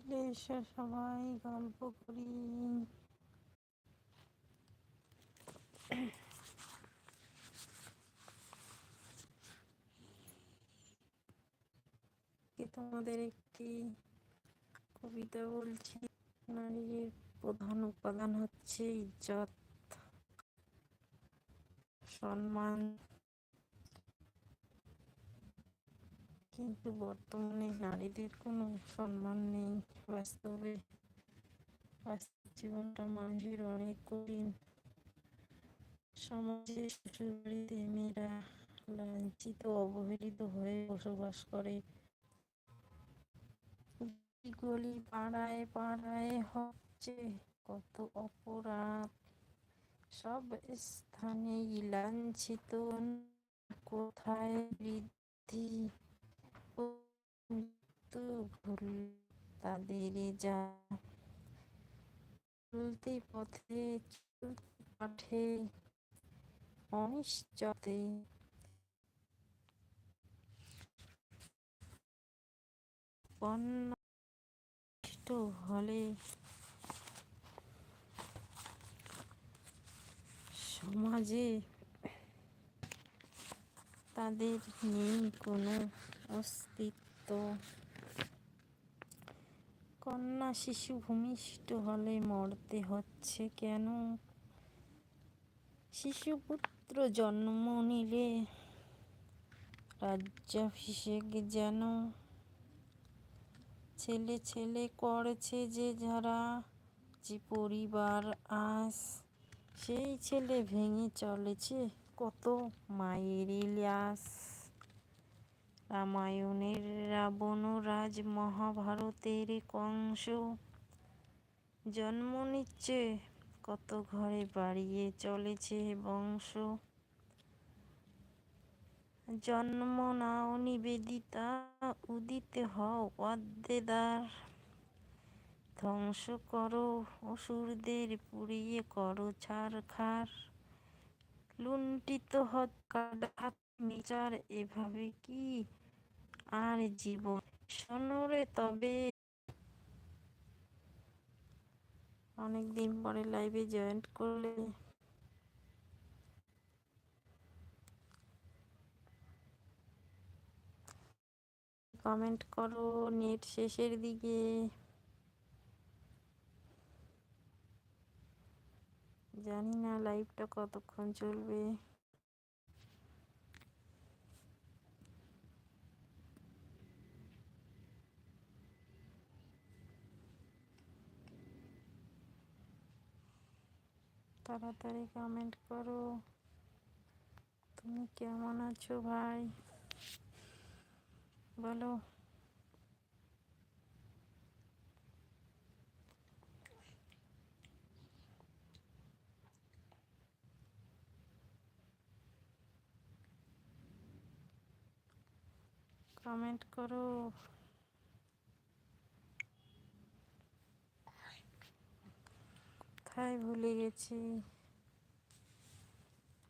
চলে এসো সবাই গল্প করি। তোমাদের একটি কবিতা বলছি? নারীর প্রধান উপাদান হচ্ছে ইজ্জত, সম্মান কিন্তু বর্তমানে নারীদের কোনো সম্মান নেই। বাস্তবে জীবনটা মানুষের অনেক কঠিন। সমাজে শ্বশুরবাড়িতে মেয়েরা লাঞ্ছিত, অবহেলিত হয়ে বসবাস করে। গলি পাড়ায় পাড়ায় হচ্ছে কত অপরাধ। সব স্থানেই লাঞ্ছিত, কোথায় বৃদ্ধি ভুল তাদের যা। চলতে পথে পাঠে অনিশ্চতে কন্যা হলে সমাজে তাদের নেই কোনো অস্তিত্ব। কন্যা শিশু ভূমিষ্ঠ হলে মরতে হচ্ছে কেন? শিশুপুত্র জন্ম নিলে রাজ্যাভিষেক যেন ছেলে ছেলে করেছে যে যারা যে পরিবার আস সেই ছেলে ভেঙে চলেছে, কত মায়ের ইলিয়াস। রামায়ণের রাবণ রাজ মহাভারতের কংস। জন্ম নিচ্ছে, কত ঘরে বাড়িয়ে চলেছে বংশ। জন্ম নাও নিবেদিতা, উদিত হও অদ্দেদার ধ্বংস করো অসুরদের, পুড়িয়ে করো ছাড় খার লুণ্ঠিত হাত বিচার এভাবে কি আর জীবন শোনরে তবে। অনেকদিন পরে লাইভে জয়েন্ট করলে। কমেন্ট করো নেট শেষের দিকে। জানি না লাইভটা কতক্ষণ চলবে। তাড়াতাড়ি কমেন্ট করো। তুমি কেমন আছো ভাই? বলো। কমেন্ট করো। কোথায় ভুলে গেছি?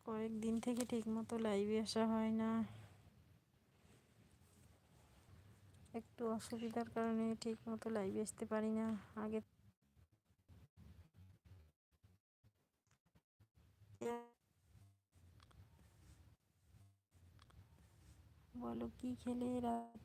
কয়েকদিন থেকে ঠিক মতো লাইভে আসা হয় না। একটু অসুবিধার কারণে ঠিক মতো লাইভে আসতে পারি না। আগে বলো, কি খেলে রাত